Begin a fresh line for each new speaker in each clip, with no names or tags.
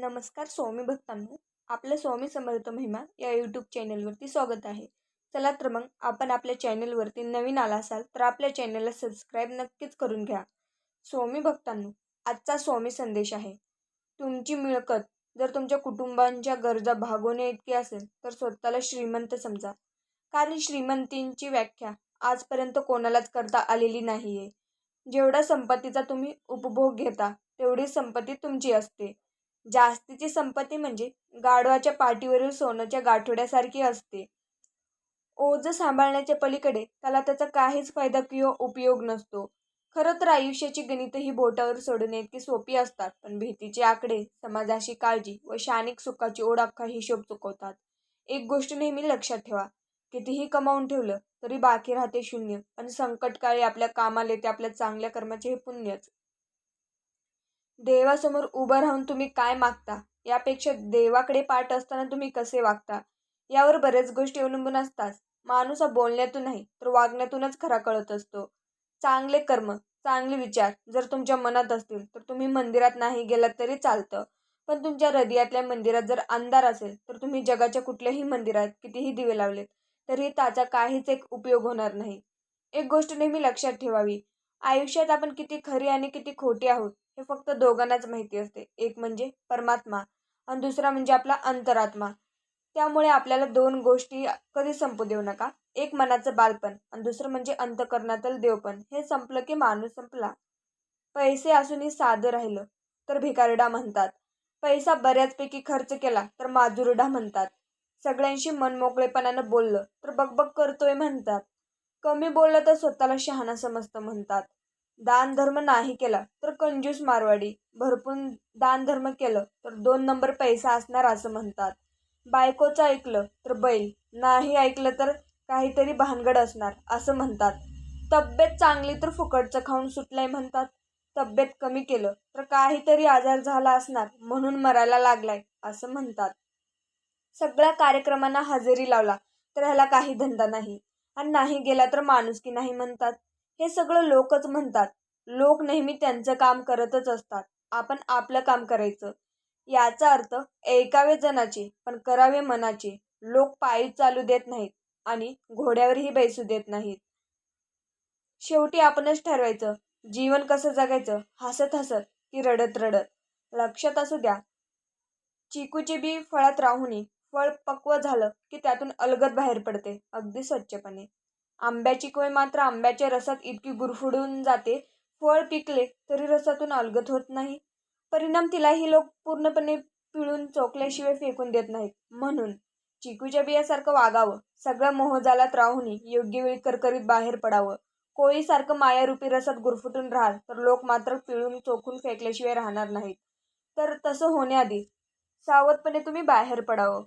नमस्कार स्वामी भक्तांनो. आपलं स्वामी समर्थ महिमा या यूट्यूब चॅनलवरती स्वागत आहे. चला तर मग आपण आपल्या चॅनलवरती नवीन आला असाल तर आपल्या चॅनलला सबस्क्राईब नक्कीच करून घ्या. स्वामी भक्तांनो आजचा स्वामी संदेश आहे. तुमची मिळकत जर तुमच्या कुटुंबांच्या गरजा भागवणे इतकी असेल तर स्वतःला श्रीमंत समजा. कारण श्रीमंतींची व्याख्या आजपर्यंत कोणालाच करता आलेली नाही आहे जेवढा संपत्तीचा तुम्ही उपभोग घेता तेवढी संपत्ती तुमची असते. जास्तीची संपत्ती म्हणजे गाढवाच्या पाठीवरील सोन्याच्या गाठोड्यासारखी असते. ओझं सांभाळण्याच्या पलीकडे त्याला त्याचा काहीच फायदा किंवा उपयोग नसतो. खरं तर आयुष्याची गणितही बोटावर सोडणे इतकी सोपी असतात पण भीतीचे आकडे समाजाशी काळजी व शानिक सुखाची ओढ अख्खा हिशोब चुकवतात. एक गोष्ट नेहमी लक्षात ठेवा कितीही कमावून ठेवलं तरी बाकी राहते शून्य पण संकटकाळी आपल्या कामाला येते आपल्या चांगल्या कर्माचे हे पुण्यच. देवासमोर उभं राहून तुम्ही काय मागता? यापेक्षा देवाकडे पाठ असताना तुम्ही कसे वागता? यावर बऱ्याच गोष्टी अवलंबून असतात. माणूस हा बोलण्यातून नाही तर वागण्यातूनच खरा कळत असतो. चांगले कर्म चांगले विचार जर तुमच्या मनात असतील तर तुम्ही मंदिरात नाही गेलात तरी चालतं. पण तुमच्या हृदयातल्या मंदिरात जर अंधार असेल तर तुम्ही जगाच्या कुठल्याही मंदिरात कितीही दिवे लावलेत तरी त्याचा काहीच एक उपयोग होणार नाही. एक गोष्ट नेहमी लक्षात ठेवावी. आयुष्यात आपण किती खरी आणि किती खोटी आहोत हे फक्त दोघांनाच माहिती असते. एक म्हणजे परमात्मा आणि दुसरा म्हणजे आपला अंतरात्मा. त्यामुळे आपल्याला दोन गोष्टी कधी संपू देऊ नका. एक मनाचं बालपण आणि दुसरं म्हणजे अंतकरणातलं देवपण. हे संपलं की माणूस संपला. पैसे असूनही साधं राहिलं तर भिकारडा म्हणतात. पैसा बऱ्याचपैकी खर्च केला तर माजुरडा म्हणतात. सगळ्यांशी मनमोकळेपणानं बोललं तर बकबक करतोय म्हणतात. कमी बोललं तर स्वतःला शहाणा समजतं म्हणतात. दान धर्म नाही केला तर कंजूस मारवाडी. भरपूर दान धर्म केलं तर दोन नंबर पैसा असणार असं म्हणतात. बायकोचं ऐकलं तर बैल नाही ऐकलं तर काहीतरी भानगड असणार असं म्हणतात. तब्येत चांगली तर फुकटचं खाऊन सुटलंय म्हणतात. तब्येत कमी केलं तर काहीतरी आजार झाला असणार म्हणून मरायला लागलाय असं म्हणतात. सगळ्या कार्यक्रमांना हजेरी लावला तर ह्याला काही धंदा नाही. आणि नाही गेला तर माणुसकी नाही म्हणतात. हे सगळं लोकच म्हणतात. लोक नेहमी त्यांचं काम करतच असतात. आपण आपलं काम करायचं. याचा अर्थ ऐकावे जनाचे पण करावे मनाचे. लोक पायी चालू देत नाहीत आणि घोड्यावरही बैसू देत नाहीत. शेवटी आपणच ठरवायचं. जीवन कसं जगायचं? हसत हसत की रडत रडत. लक्षात असू द्या. चिकूचे बी फळात राहूनही फळ पक्व झालं की त्यातून अलगद बाहेर पडते. अगदी स्वच्छपणे. आंब्याची कोय मात्र आंब्याच्या रसात इतकी गुरफुडून जाते. फळ पिकले तरी रसातून अलगत होत नाही. परिणाम तिलाही लोक पूर्णपणे पिळून चोकल्याशिवाय फेकून देत नाहीत. म्हणून चिकूच्या बियासारखं वागावं. सगळं मोहजालात राहूनही योग्य वेळी करकरीत बाहेर पडावं. कोळीसारखं मायारूपी रसात गुरफुटून राहाल तर लोक मात्र पिळून चोखून फेकल्याशिवाय राहणार नाहीत. तर तसं होण्याआधी सावधपणे तुम्ही बाहेर पडावं.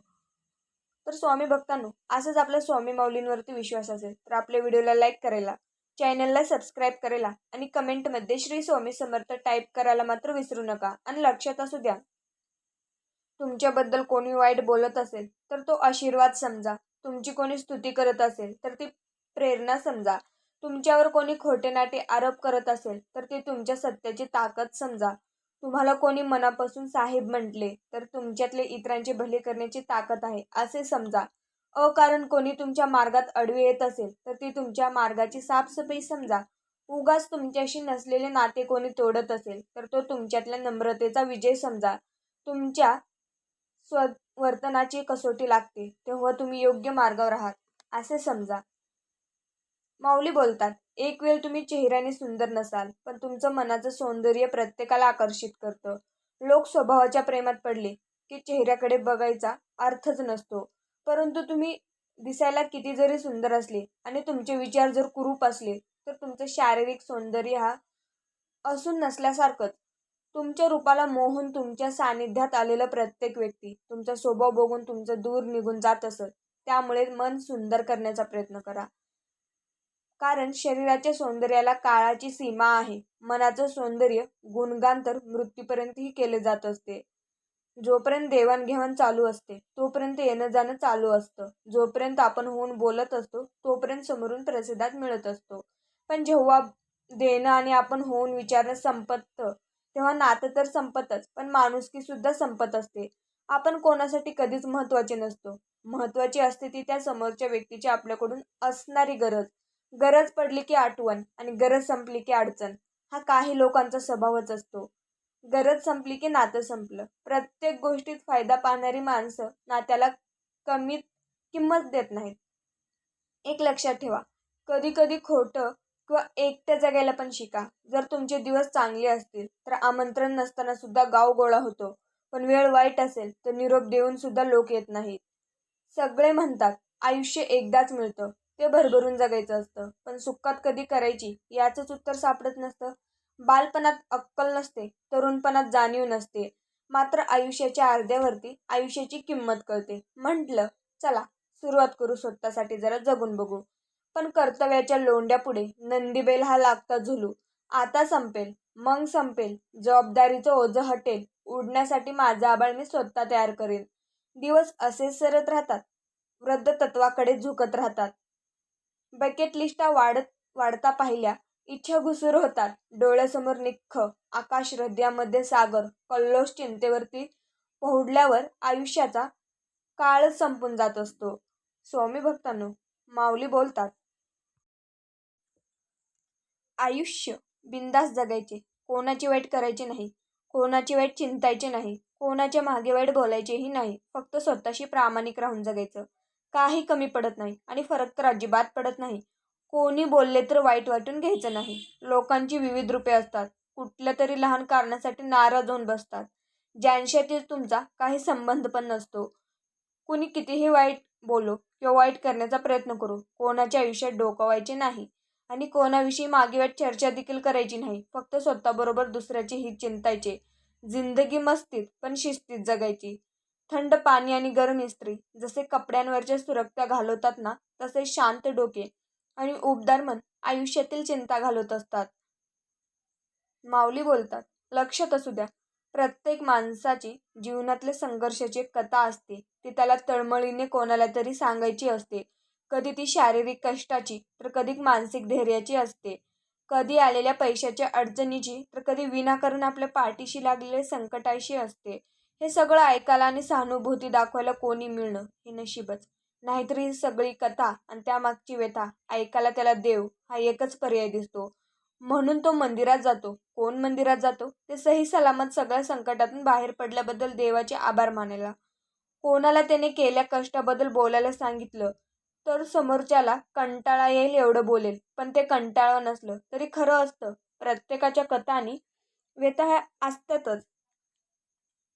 तर स्वामी भक्तांनो असंच आपल्या स्वामी माऊलींवरती विश्वास असेल तर आपल्या व्हिडिओला लाईक करायला चॅनलला सबस्क्राईब करायला आणि कमेंटमध्ये श्री स्वामी समर्थ टाईप करायला मात्र विसरू नका आणि लक्षात असू द्या. तुमच्याबद्दल कोणी वाईट बोलत असेल तर तो आशीर्वाद समजा. तुमची कोणी स्तुती करत असेल तर ती प्रेरणा समजा. तुमच्यावर कोणी खोटे नाटे आरोप करत असेल तर ते तुमच्या सत्याची ताकद समजा. तुम्हाला कोणी मनापासून साहेब म्हटले तर तुमच्यातले इतरांचे भले करण्याची ताकद आहे असे समजा. अकारण कोणी तुमच्या मार्गात अडवे येत असेल तर ती तुमच्या मार्गाची साफसफाई समजा. उगाच तुमच्याशी नसलेले नाते कोणी तोडत असेल तर तो तुमच्यातल्या नम्रतेचा विजय समजा. तुमच्या स्व वर्तनाची कसोटी लागते तेव्हा तुम्ही योग्य मार्गावर आहात असे समजा. माऊली बोलतात एक वेळ तुम्ही चेहऱ्याने सुंदर नसाल पण तुमचं मनाचं सौंदर्य प्रत्येकाला आकर्षित करतं. लोक स्वभावाच्या प्रेमात पडले की चेहऱ्याकडे बघायचा अर्थच नसतो. परंतु तुम्ही दिसायला किती जरी सुंदर असले आणि तुमचे विचार जर कुरूप असले तर तुमचं शारीरिक सौंदर्य हा असून नसल्यासारखंच. तुमच्या रूपाला मोहून तुमच्या सानिध्यात आलेलं प्रत्येक व्यक्ती तुमचा स्वभाव बघून तुमचं दूर निघून जात असत त्यामुळे मन सुंदर करण्याचा प्रयत्न करा. कारण शरीराच्या सौंदर्याला काळाची सीमा आहे. मनाचं सौंदर्य गुणगान तर मृत्यूपर्यंतही केले जात असते. जोपर्यंत देवाणघेवाण चालू असते तोपर्यंत येणं जाणं चालू असतं. जोपर्यंत आपण होऊन बोलत असतो तोपर्यंत समोरून प्रसिद्धात मिळत असतो. पण जेव्हा देणं आणि आपण होऊन विचारणं संपतं तेव्हा नातं तर संपतच पण माणुसकी सुद्धा संपत असते. आपण कोणासाठी कधीच महत्त्वाचे नसतो. महत्त्वाची असते ती त्या समोरच्या व्यक्तीची आपल्याकडून असणारी गरज. गरज पडली की आठवण आणि गरज संपली की अडचण हा काही लोकांचा स्वभावच असतो. गरज संपली की नातं संपलं. प्रत्येक गोष्टीत फायदा पाहणारी माणसं नात्याला कमीत किंमत देत नाहीत. एक लक्षात ठेवा कधी कधी खोटं किंवा एकटं जगायला पण शिका. जर तुमचे दिवस चांगले असतील तर आमंत्रण नसताना सुद्धा गाव गोळा होतो. पण वेळ वाईट असेल तर निरोप देऊन सुद्धा लोक येत नाहीत. सगळे म्हणतात आयुष्य एकदाच मिळतं. ते भरभरून जगायचं असतं. पण सुखात कधी करायची याचंच उत्तर सापडत नसतं. बालपणात अक्कल नसते तरुणपणात जाणीव नसते. मात्र आयुष्याच्या अर्ध्यावरती आयुष्याची किंमत कळते. म्हटलं चला सुरुवात करू स्वतःसाठी जरा जगून बघू. पण कर्तव्याच्या लोंड्यापुढे नंदीबेल हा लागता झुलू. आता संपेल मग संपेल जबाबदारीचं ओझं हटेल उडण्यासाठी माझं आबाळ मी स्वतः तयार करेन. दिवस असेच सरत राहतात वृद्ध तत्वाकडे झुकत राहतात. बकेट लिस्टा वाढत वाढता पाहिल्या. इच्छा घुसूर होतात. डोळ्यासमोर निख्ख आकाश हृदयामध्ये सागर कल्लोष चिंतेवरती पोहडल्यावर आयुष्याचा काळच संपून जात असतो. स्वामी भक्तांनो माऊली बोलतात आयुष्य बिंदास जगायचे. कोणाची वाईट करायची नाही. कोणाची वाईट चिंतायचे नाही. कोणाच्या मागे वाईट बोलायचेही नाही. फक्त स्वतःशी प्रामाणिक राहून जगायचं. काही कमी पडत नाही आणि फरक तर अजिबात पडत नाही. कोणी बोलले तर वाईट वाटून घ्यायचं नाही. लोकांची विविध रूपे असतात. कुठल्या तरी लहान कारणासाठी नाराज होऊन बसतात. ज्यांच्यातील तुमचा काही संबंध पण नसतो. कुणी कितीही वाईट बोलो किंवा वाईट करण्याचा प्रयत्न करू कोणाच्या आयुष्यात डोकवायचे नाही आणि कोणाविषयी मागे वाट चर्चा देखील करायची नाही. फक्त स्वतःबरोबर दुसऱ्याचे हित चिंतायचे. जिंदगी मस्तीत पण शिस्तीत जगायची. थंड पाणी आणि गरम इस्त्री जसे कपड्यांवरच्या सुरक्त्या घालवतात ना तसे शांत डोके आणि उबदार मन आयुष्यातील चिंता घालवत असतात. माऊली बोलतात लक्षात असू द्या. प्रत्येक माणसाची जीवनातल्या संघर्षाची कथा असते. ती त्याला तळमळीने कोणाला तरी सांगायची असते. कधी ती शारीरिक कष्टाची तर कधी मानसिक धैर्याची असते. कधी आलेल्या पैशाच्या अडचणीची तर कधी विनाकारण आपल्या पाठीशी लागलेल्या संकटाशी असते. हे सगळं ऐकायला आणि सहानुभूती दाखवायला कोणी मिळणं हे नशीबच. नाहीतर ही सगळी कथा आणि त्यामागची व्यथा ऐकायला त्याला देव हा एकच पर्याय दिसतो. म्हणून तो मंदिरात जातो. कोण मंदिरात जातो? ते सही सलामत सगळ्या संकटातून बाहेर पडल्याबद्दल देवाचे आभार मानायला. कोणाला त्याने केल्या कष्टाबद्दल बोलायला सांगितलं तर समोरच्याला कंटाळा येईल एवढं बोलेल. पण ते कंटाळा नसलं तरी खरं असतं. प्रत्येकाच्या कथानी व्यथा ह्या असतातच.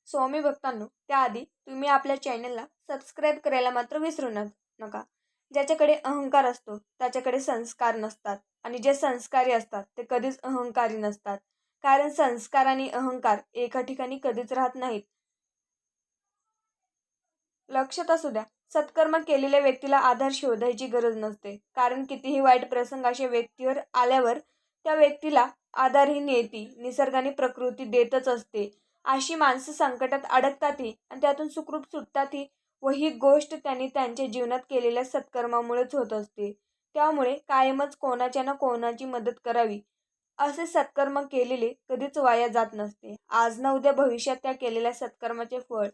स्वामी भक्तांनो त्याआधी तुम्ही आपल्या चॅनलला सबस्क्राईब करायला मात्र विसरू नका. ज्याच्याकडे अहंकार असतो त्याच्याकडे संस्कार नसतात. आणि जे संस्कारी असतात ते कधीच अहंकारी नसतात. कारण संस्कार आणि अहंकार एका ठिकाणी कधीच राहत नाहीत. लक्षात असू द्या सत्कर्म केलेल्या व्यक्तीला आधार शोधायची गरज नसते. कारण कितीही वाईट प्रसंग अशा व्यक्तीवर आल्यावर त्या व्यक्तीला आधार ही नियती निसर्गाने प्रकृती देतच असते. अशी माणसं संकटात अडकतातही आणि त्यातून सुखरूप सुटतातही व ही गोष्ट त्यांनी त्यांच्या जीवनात केलेल्या सत्कर्मामुळेच होत असते. त्यामुळे कायमच कोणाच्या ना कोणाची मदत करावी असे सत्कर्म केलेले कधीच वाया जात नसते. आज ना उद्या भविष्यात त्या केलेल्या सत्कर्माचे फळ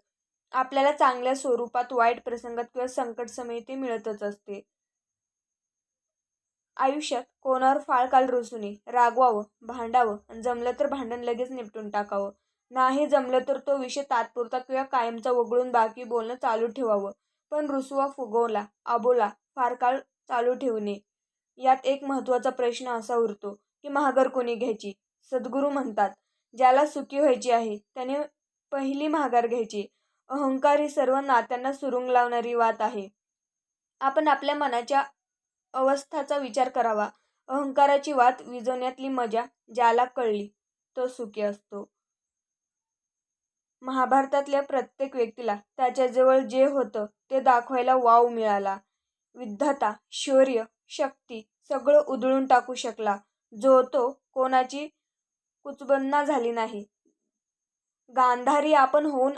आपल्याला चांगल्या स्वरूपात वाईट प्रसंगात किंवा संकट समयी ते मिळतच असते. आयुष्यात कोणावर फाळकाल रुसू नये. रागवावं भांडावं आणि जमलं तर भांडण लगेच निपटून टाकावं. नाही जमलं तर तो विषय तात्पुरता किंवा कायमचा वगळून बाकी बोलणं चालू ठेवावं. पण रुसवा फुगवला आबोला फार काळ चालू ठेवणे. यात एक महत्त्वाचा प्रश्न असा उरतो की महागर कोणी घ्यायची? सद्गुरू म्हणतात ज्याला सुखी व्हायची आहे त्याने पहिली महागार घ्यायची. अहंकार ही सर्व नात्यांना सुरुंग लावणारी वात आहे. आपण आपल्या मनाच्या अवस्थाचा विचार करावा. अहंकाराची वात विजवण्यातली मजा ज्याला कळली तो सुखी असतो. महाभारतातल्या प्रत्येक व्यक्तीला त्याच्याजवळ जे होतं ते दाखवायला वाव मिळाला. विद्धाता शौर्य शक्ती सगळं उधळून टाकू शकला जो तो कोणाची कुचबन्ना झाली नाही. गांधारी आपण होऊन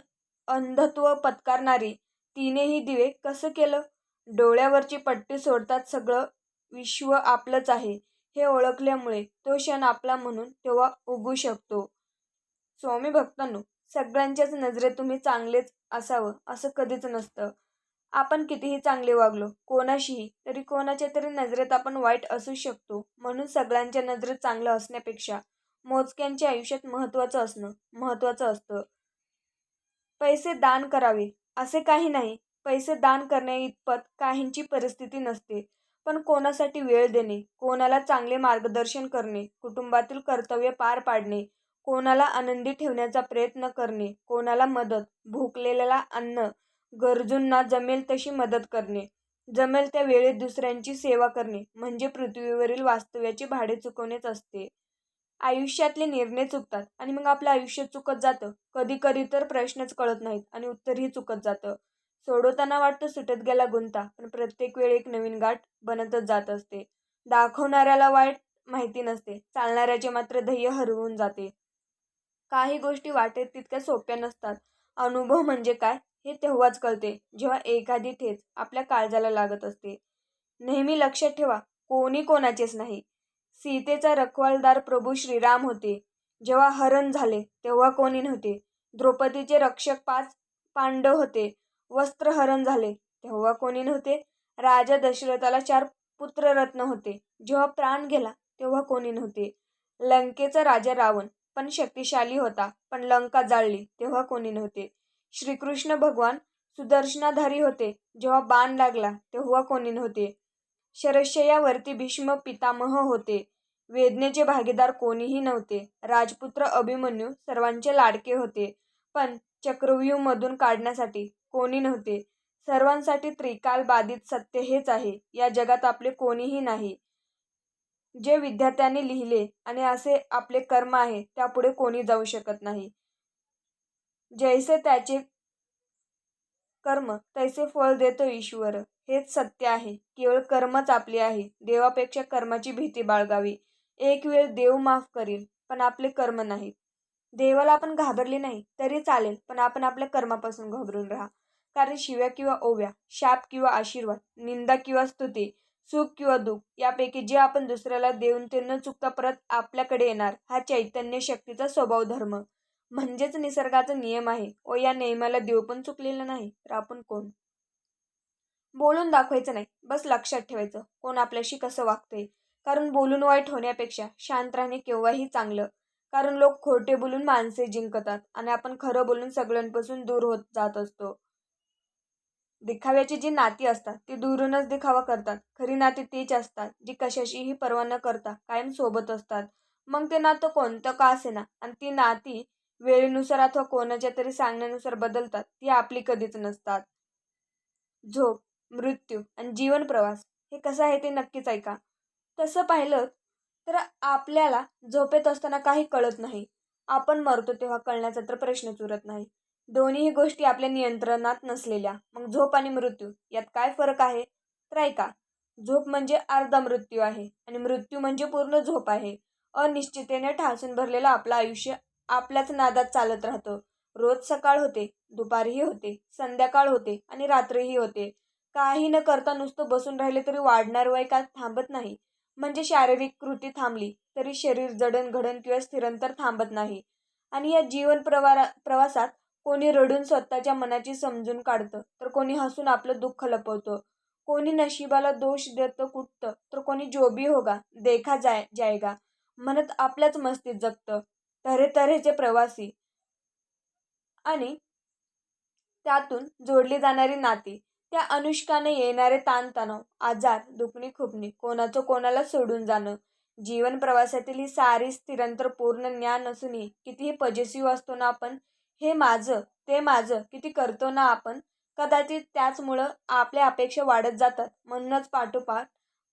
अंधत्व पत्कारणारी तिनेही दिवे कसं केलं? डोळ्यावरची पट्टी सोडतात सगळं विश्व आपलंच आहे. हे ओळखल्यामुळे तो क्षण आपला म्हणून तेव्हा उगू शकतो. स्वामी भक्तांनो सगळ्यांच्याच नजरेत तुम्ही चांगलेच असावं असं कधीच नसतं. आपण कितीही चांगले वागलो कोणाशीही तरी कोणाच्या तरी नजरेत आपण वाईट असू शकतो. म्हणून सगळ्यांच्या नजरेत चांगलं असण्यापेक्षा मोजक्यांच्या आयुष्यात महत्त्वाचं असणं महत्त्वाचं असतं. पैसे दान करावे असे काही नाही. पैसे दान करणे इतपत काहींची परिस्थिती नसते. पण कोणासाठी वेळ देणे कोणाला चांगले मार्गदर्शन करणे कुटुंबातील कर्तव्य पार पाडणे कोणाला आनंदी ठेवण्याचा प्रयत्न करणे कोणाला मदत भुकलेल्याला अन्न गरजूंना जमेल तशी मदत करणे जमेल त्या वेळेत दुसऱ्यांची सेवा करणे म्हणजे पृथ्वीवरील वास्तव्याचे भाडे चुकवणेच असते. आयुष्यातले निर्णय चुकतात आणि मग आपलं आयुष्य चुकत जातं. कधी कधी तर प्रश्नच कळत नाहीत आणि उत्तरही चुकत जातं. सोडवताना वाटतं सुटत गेला गुंता पण प्रत्येक वेळी एक नवीन गाठ बनतच जात असते. दाखवणाऱ्याला वाईट माहिती नसते चालणाऱ्याचे मात्र ध्येय हरवून जाते. काही गोष्टी वाटेत तितक्या सोप्या नसतात. अनुभव म्हणजे काय? हे तेव्हाच कळते जेव्हा एखादी ठेच आपल्या काळजाला लागत असते. नेहमी लक्षात ठेवा कोणी कोणाचेच नाही. सीतेचा रखवालदार प्रभू श्रीराम होते. जेव्हा हरण झाले तेव्हा कोणी नव्हते. द्रौपदीचे रक्षक पाच पांडव होते. वस्त्रहरण झाले तेव्हा कोणी नव्हते. राजा दशरथाला चार पुत्ररत्न होते. जेव्हा प्राण गेला तेव्हा कोणी नव्हते. लंकेचा राजा रावण पण शक्तिशाली होता. पण लंका जाळली तेव्हा कोणी नव्हते. श्रीकृष्ण भगवान सुदर्शनाधारी होते. जेव्हा बाण लागला तेव्हा कोणी नव्हते. शरशयावरती भीष्म पितामह होते. वेदनेचे भागीदार कोणीही नव्हते. राजपुत्र अभिमन्यू सर्वांचे लाडके होते. पण चक्रव्यूहमधून काढण्यासाठी कोणी नव्हते. सर्वांसाठी त्रिकाल बाधित सत्य हेच आहे. या जगात आपले कोणीही नाही. जे विद्यार्थ्यांनी लिहिले आणि असे आपले कर्म आहे त्यापुढे कोणी जाऊ शकत नाही. जैसे त्याचे कर्म तैसे फळ देतो ईश्वर. हेच सत्य आहे. केवळ कर्मच आपली आहे. देवापेक्षा कर्माची भीती बाळगावी. एक वेळ देव माफ करील पण आपले कर्म नाहीत देवाला आपण घाबरले नाही तरी चालेल पण आपण आपल्या कर्मापासून घाबरून राहा. कारण शिव्या किंवा ओव्या शाप किंवा आशीर्वाद निंदा किंवा स्तुती सुख किंवा दुःख यापैकी जे आपण दुसऱ्याला देऊन ते न चुकता परत आपल्याकडे येणार हा चैतन्य शक्तीचा स्वभाव धर्म. म्हणजेच निसर्गाचा नियम आहे. व या नियमाला देव पण चुकलेला नाही तर आपण कोण? बोलून दाखवायचं नाही बस लक्षात ठेवायचं कोण आपल्याशी कसं वागतंय. कारण बोलून वाईट होण्यापेक्षा शांत राहणे केव्हाही चांगलं. कारण लोक खोटे बोलून माणसे जिंकतात आणि आपण खरं बोलून सगळ्यांपासून दूर होत जात असतो. दिखाव्याची जी नाती असतात ती दुरूनच दिखावा करतात. खरी नाती तीच असतात जी कशाशीही पर्वा न करता कायम सोबत असतात. मग ते नातं कोणतं का असेना? आणि ती नाती वेळेनुसार अथवा कोणाच्या तरी सांगण्यानुसार बदलतात ती आपली कधीच नसतात. झोप मृत्यू आणि जीवन प्रवास हे कसं आहे ते नक्कीच ऐका. तसं पाहिलं तर आपल्याला झोपेत असताना काही कळत नाही. आपण मरतो तेव्हा कळण्याचा तर प्रश्नच उरत नाही. दोन्हीही गोष्टी आपल्या नियंत्रणात नसलेल्या. मग झोप आणि मृत्यू यात काय फरक आहे? तर ऐका झोप म्हणजे अर्धा मृत्यू आहे आणि मृत्यू म्हणजे पूर्ण झोप आहे. अनिश्चितेने ठासून भरलेलं आपलं आयुष्य आपल्याच नादात चालत राहतं. रोज सकाळ होते दुपारही होते संध्याकाळ होते आणि रात्रीही होते. काही न करता नुसतं बसून राहिले तरी वाढणार वय का थांबत नाही. म्हणजे शारीरिक कृती थांबली तरी शरीर जडणघडण किंवा स्थिरंतर थांबत नाही. आणि या जीवन प्रवारा प्रवासात कोणी रडून स्वतःच्या मनाची समजून काढतं तर कोणी हसून आपलं दुःख लपवतं. कोणी नशिबाला दोष देतं कुठतं तर कोणी जोबी होगा देखा जाय जायगा. म्हणत आपल्याच मस्तीत जगतं. तऱ्हे तऱ्हेचे प्रवासी. आणि त्यातून जोडली जाणारी नाती. त्या अनुष्काने येणारे ताणतणाव आजार दुखणी खुपणी कोणाचं कोणाला सोडून जाणं. जीवन प्रवासातील ही सारी स्थिरंतर पूर्ण ज्ञान असूनही कितीही पजेसिव्ह असतो ना आपण हे माझं ते माझं किती करतो ना आपण कदाचित त्याचमुळं आपल्या अपेक्षा वाढत जातात. म्हणूनच पाठोपाठ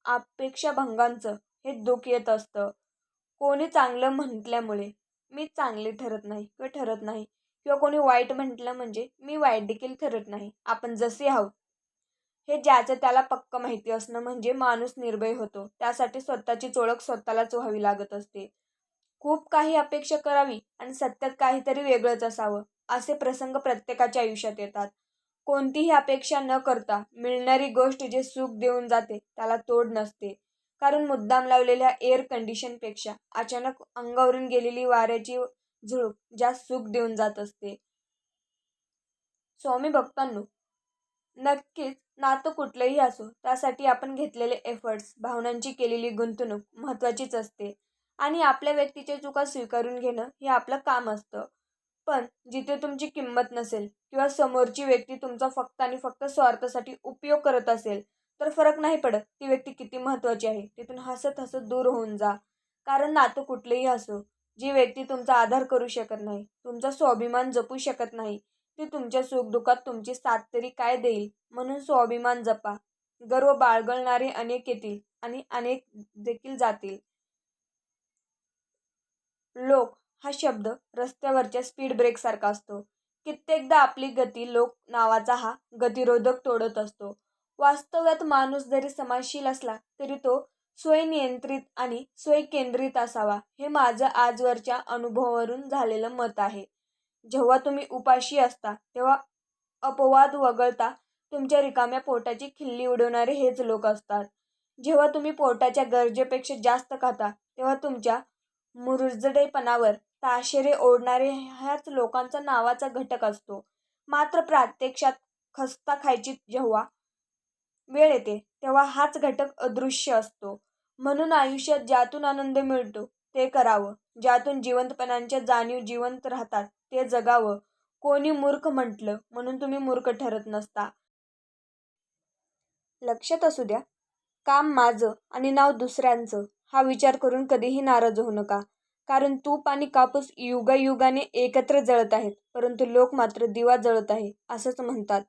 अपेक्षा भंगांचं हे दुःख येत असतं. कोणी चांगलं म्हटल्यामुळे मी चांगले ठरत नाही किंवा ठरत नाही. किंवा कोणी वाईट म्हटलं म्हणजे मी वाईट देखील ठरत नाही. आपण जसे आहोत. हे ज्याचं त्याला पक्क माहिती असणं म्हणजे माणूस निर्भय होतो. त्यासाठी स्वतःची ओळख स्वतःलाच व्हावी लागत असते. खूप काही अपेक्षा करावी आणि सत्यात काहीतरी वेगळंच असावं असे प्रसंग प्रत्येकाच्या आयुष्यात येतात. कोणतीही अपेक्षा न करता मिळणारी गोष्ट जे सुख देऊन जाते त्याला तोड नसते. कारण मुद्दाम लावलेल्या एअर कंडिशनपेक्षा अचानक अंगावरून गेलेली वाऱ्याची झुळूक जास्त सुख देऊन जात असते. स्वामी भक्तांनो नक्कीच नातं कुठलंही असो त्यासाठी आपण घेतलेले एफर्ट्स भावनांची केलेली गुंतवणूक महत्त्वाचीच असते. आणि आपल्या व्यक्तीच्या चुका स्वीकारून घेणं हे आपलं काम असतं. पण जिथे तुमची किंमत नसेल किंवा समोरची व्यक्ती तुमचा फक्त आणि फक्त स्वार्थासाठी उपयोग करत असेल तर फरक नाही पडत. ती व्यक्ती किती महत्त्वाची आहे तिथून हसत हसत दूर होऊन जा. कारण नातं कुठलेही असो जी व्यक्ती तुमचा आधार करू शकत नाही तुमचा स्वाभिमान जपू शकत नाही ती तुमच्या सुखदुःखात तुमची साथ तरी काय देईल? म्हणून स्वाभिमान जपा. गर्व बाळगळणारे अनेक येतील आणि अनेक देखील जातील. लोक हा शब्द रस्त्यावरच्या स्पीड ब्रेकसारखा असतो. कित्येकदा आपली गती लोक नावाचा हा गतिरोधक तोडत असतो. वास्तव्यात माणूस जरी समाजशील असला तरी तो स्वयंनियंत्रित आणि स्वयंकेंद्रित असावा हे माझं आजवरच्या अनुभवावरून झालेलं मत आहे. जेव्हा तुम्ही उपाशी असता तेव्हा अपवाद वगळता तुमच्या रिकाम्या पोटाची खिल्ली उडवणारे हेच लोक असतात. जेव्हा तुम्ही पोटाच्या गरजेपेक्षा जास्त खाता तेव्हा तुमच्या मुरुजडेपणावर ताशेरे ओढणारे ह्याच लोकांचा नावाचा घटक असतो. मात्र प्रत्यक्षात खस्ता खायची जेव्हा वेळ येते तेव्हा हाच घटक अदृश्य असतो. म्हणून आयुष्यात ज्यातून आनंद मिळतो ते करावं. ज्यातून जिवंतपणांच्या जाणीव जिवंत राहतात ते जगावं. कोणी मूर्ख म्हटलं म्हणून तुम्ही मूर्ख ठरत नसता. लक्षात असू द्या काम माझं आणि नाव दुसऱ्यांचं. हा विचार करून कधीही नाराज होऊ नका. कारण तूप आणि कापूस युगायुगाने एकत्र जळत आहेत परंतु लोक मात्र दिवा जळत आहे असंच म्हणतात.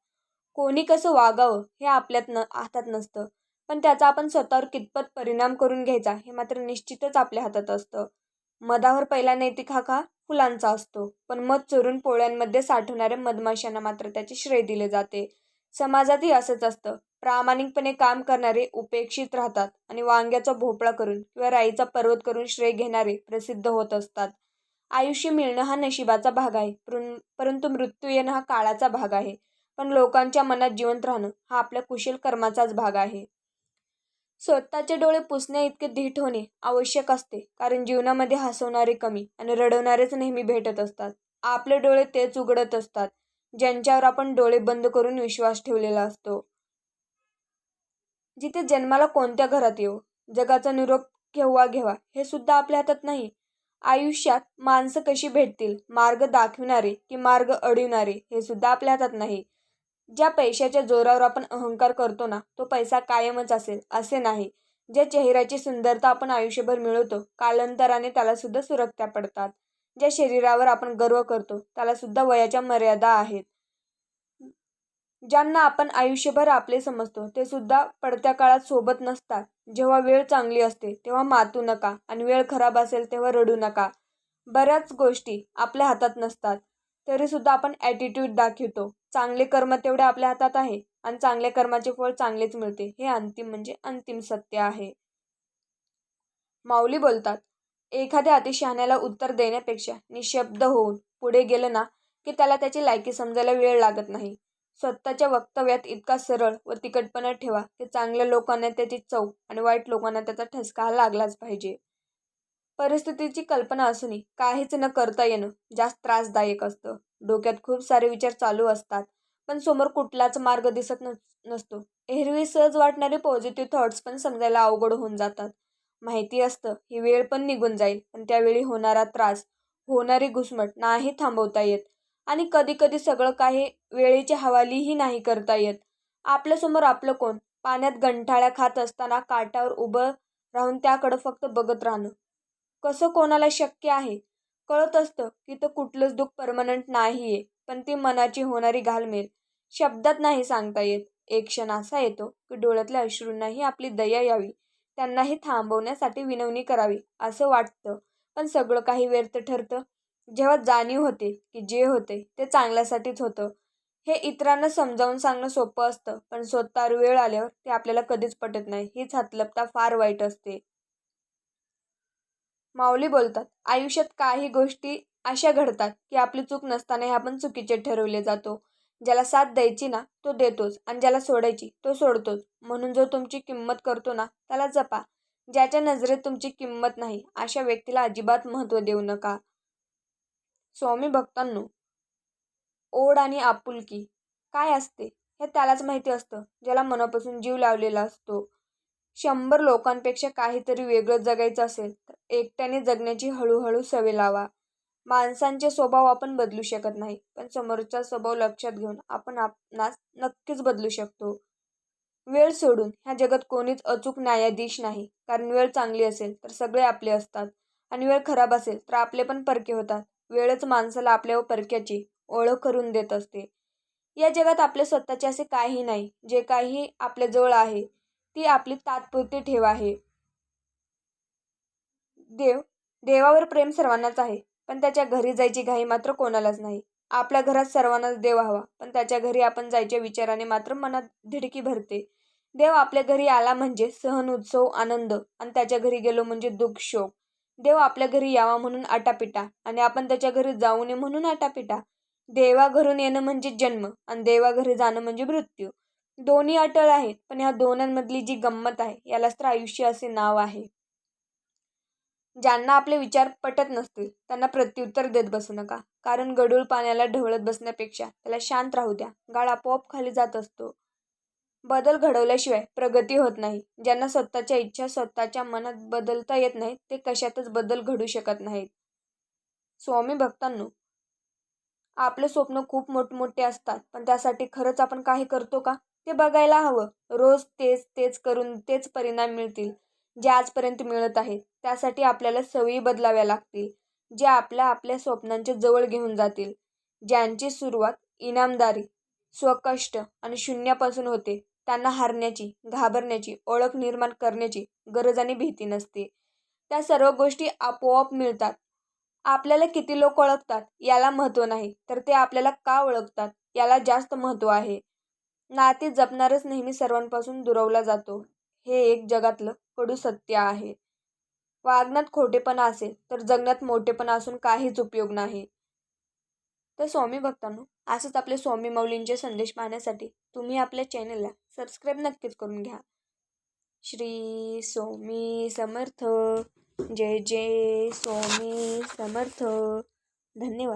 कोणी कसं वागावं हे आपल्यात न हातात नसतं. पण त्याचा आपण स्वतःवर कितपत परिणाम करून घ्यायचा हे मात्र निश्चितच आपल्या हातात असतं. मधावर पहिला नैतिक हा का फुलांचा असतो पण मध चोरून पोळ्यांमध्ये साठवणाऱ्या मधमाशांना मात्र त्याचे श्रेय दिले जाते. समाजातही असंच असतं. प्रामाणिकपणे काम करणारे उपेक्षित राहतात आणि वांग्याचा भोपळा करून किंवा राईचा पर्वत करून श्रेय घेणारे प्रसिद्ध होत असतात. आयुष्य मिळणं हा नशिबाचा भाग आहे परंतु मृत्यू येणं हा काळाचा भाग आहे. पण लोकांच्या मनात जिवंत राहणं हा आपल्या कुशल कर्माचाच भाग आहे. स्वतःचे डोळे पुसण्या इतके धीट होणे आवश्यक असते कारण जीवनामध्ये हसवणारे कमी आणि रडवणारेच नेहमी भेटत असतात. आपले डोळे तेच उघडत असतात. ज्यांच्यावर आपण डोळे बंद करून विश्वास ठेवलेला असतो. जिथे जन्माला कोणत्या घरात येऊ? जगाचा निरोप केव्हा घ्यावा? हे सुद्धा आपल्या हातात नाही. आयुष्यात माणसं कशी भेटतील? मार्ग दाखविणारे की मार्ग अडविणारे? हे सुद्धा आपल्या हातात नाही. ज्या पैशाच्या जोरावर आपण अहंकार करतो ना तो पैसा कायमच असेल असे नाही. ज्या चेहऱ्याची सुंदरता आपण आयुष्यभर मिळवतो कालांतराने त्याला सुद्धा सुरक्त्या पडतात. ज्या शरीरावर आपण गर्व करतो त्याला सुद्धा वयाच्या मर्यादा आहेत. ज्यांना आपण आयुष्यभर आपले समजतो ते सुद्धा पडत्या काळात सोबत नसतात. जेव्हा वेळ चांगली असते तेव्हा मातू नका आणि वेळ खराब असेल तेव्हा रडू नका. बऱ्याच गोष्टी आपल्या हातात नसतात तरीसुद्धा आपण ॲटिट्यूड दाखवतो. चांगले कर्म तेवढे आपल्या हातात आहे आणि चांगल्या कर्माचे फळ चांगलेच मिळते. हे अंतिम म्हणजे अंतिम सत्य आहे. माऊली बोलतात एखाद्या अतिशहाण्याला उत्तर देण्यापेक्षा निशब्द होऊन पुढे गेलं ना की त्याला त्याची लायकी समजायला वेळ लागत नाही. स्वतःच्या वक्तव्यात इतका सरळ व तिकटपणा ठेवा की चांगल्या लोकांना त्याची चव आणि वाईट लोकांना त्याचा ठसका लागलाच पाहिजे. परिस्थितीची कल्पना असूनही काहीच न करता येणं जास्त त्रासदायक असतं. डोक्यात खूप सारे विचार चालू असतात पण समोर कुठलाच मार्ग दिसत नसतो. एरवी सहज वाटणारे पॉझिटिव्ह थॉट्स पण समजायला अवघड होऊन जातात. माहिती असतं. ही वेळ पण निघून जाईल. पण त्यावेळी होणारा त्रास होणारी घुसमट नाही थांबवता येत. आणि कधी कधी सगळं काही वेळेची हवालीही नाही करता येत. आपल्यासमोर आपलं कोण? पाण्यात गंठाळ्या खात असताना काटावर उभं राहून त्याकडं फक्त बघत राहणं. कसं कोणाला शक्य आहे? कळत असतं की तर कुठलंच दुःख परमनंट नाही आहे पण ती मनाची होणारी घालमेल शब्दात नाही सांगता येत. एक क्षण असा येतो की डोळ्यातल्या अश्रूंनाही आपली दया यावी. त्यांनाही थांबवण्यासाठी विनवणी करावी असं वाटतं. पण सगळं काही व्यर्थ ठरतं. जेव्हा जाणीव होते की जे होते ते चांगल्यासाठीच होतं. हे इतरांना समजावून सांगणं सोपं असतं पण स्वतःवर वेळ आल्यावर ते आपल्याला कधीच पटत नाही. हीच हातलपता फार वाईट असते. माऊली बोलतात आयुष्यात काही गोष्टी अशा घडतात की आपली चूक नसतानाही आपण चुकीचे ठरवले जातो. ज्याला साथ द्यायची ना तो देतोच आणि ज्याला सोडायची तो सोडतोच. म्हणून जो तुमची किंमत करतो ना त्याला जपा. ज्याच्या नजरेत तुमची किंमत नाही अशा व्यक्तीला अजिबात महत्त्व देऊ नका. स्वामी भक्तांनो ओढ आणि आपुलकी काय असते? हे त्यालाच माहिती असतं ज्याला मनापासून जीव लावलेला असतो. शंभर लोकांपेक्षा काहीतरी वेगळं जगायचं असेल तर एकट्याने जगण्याची हळूहळू सवय लावा. माणसांचे स्वभाव आपण बदलू शकत नाही. पण समोरचा स्वभाव लक्षात घेऊन आपण आपणास नक्कीच बदलू शकतो. वेळ सोडून ह्या जगात कोणीच अचूक न्यायाधीश नाही. कारण वेळ चांगली असेल तर सगळे आपले असतात. आणि वेळ खराब असेल तर आपले पण परके होतात. वेळच माणसाला आपल्या व परक्याची ओळख करून देत असते. या जगात आपले स्वतःचे असे काही नाही. जे काही आपल्याजवळ आहे ती आपली तात्पुरती ठेव आहे. देव देवावर प्रेम सर्वांनाच आहे. पण त्याच्या घरी जायची घाई मात्र कोणालाच नाही. आपल्या घरात सर्वांनाच देव हवा पण त्याच्या घरी आपण जायच्या विचाराने मात्र मनात धिडकी भरते. देव आपल्या घरी आला म्हणजे सहन उत्सव आनंद आणि त्याच्या घरी गेलो म्हणजे दुःख शोक. देव आपल्या घरी यावा म्हणून आटापिटा आणि आपण त्याच्या घरी जाऊ नये म्हणून आटापिटा. देवा घरून येणं म्हणजे जन्म आणि देवा घरी जाणं म्हणजे मृत्यू. दोन्ही अटळ आहेत पण ह्या दोनांमधली जी गंमत आहे यालाच तर आयुष्य असे नाव आहे. ज्यांना आपले विचार पटत नसतील त्यांना प्रत्युत्तर देत बसू नका. कारण गडूळ पाण्याला ढवळत बसण्यापेक्षा त्याला शांत राहू द्या. गाळ आपोआप खाली जात असतो. बदल घडवल्याशिवाय प्रगती होत नाही. ज्यांना स्वतःच्या इच्छा स्वतःच्या मनात बदलता येत नाहीत ते कशातच बदल घडू शकत नाहीत. स्वामी भक्तांनो आपले स्वप्न खूप मोठमोठे असतात पण त्यासाठी खरंच आपण काही करतो का? ते बघायला हवं. रोज तेच तेच करून तेच परिणाम मिळतील जे आजपर्यंत मिळत आहेत. त्यासाठी आपल्याला सवयी बदलाव्या लागतील जे आपल्या आपल्या स्वप्नांच्या जवळ घेऊन जातील. ज्यांची सुरुवात इनामदारी स्वकष्ट आणि शून्यापासून होते त्यांना हारण्याची घाबरण्याची ओळख निर्माण करण्याची गरज आणि भीती नसते. त्या सर्व गोष्टी आपोआप मिळतात. आपल्याला किती लोक ओळखतात याला महत्त्व नाही तर ते आपल्याला का ओळखतात याला जास्त महत्त्व आहे. नाते जपणारच नेहमी सर्वांपासून दुरवला जातो. हे एक जगातलं कडू सत्य आहे. वागण्यात खोटेपणा असेल तर जगण्यात मोठेपणा असून काहीच उपयोग नाही. तर स्वामी भक्तांनो असंच आपले स्वामी मौलींचे संदेश पाहण्यासाठी तुम्ही आपल्या चॅनलला सबस्क्राईब नक्कीच करून घ्या. श्री स्वामी समर्थ. जय जय स्वामी समर्थ. धन्यवाद.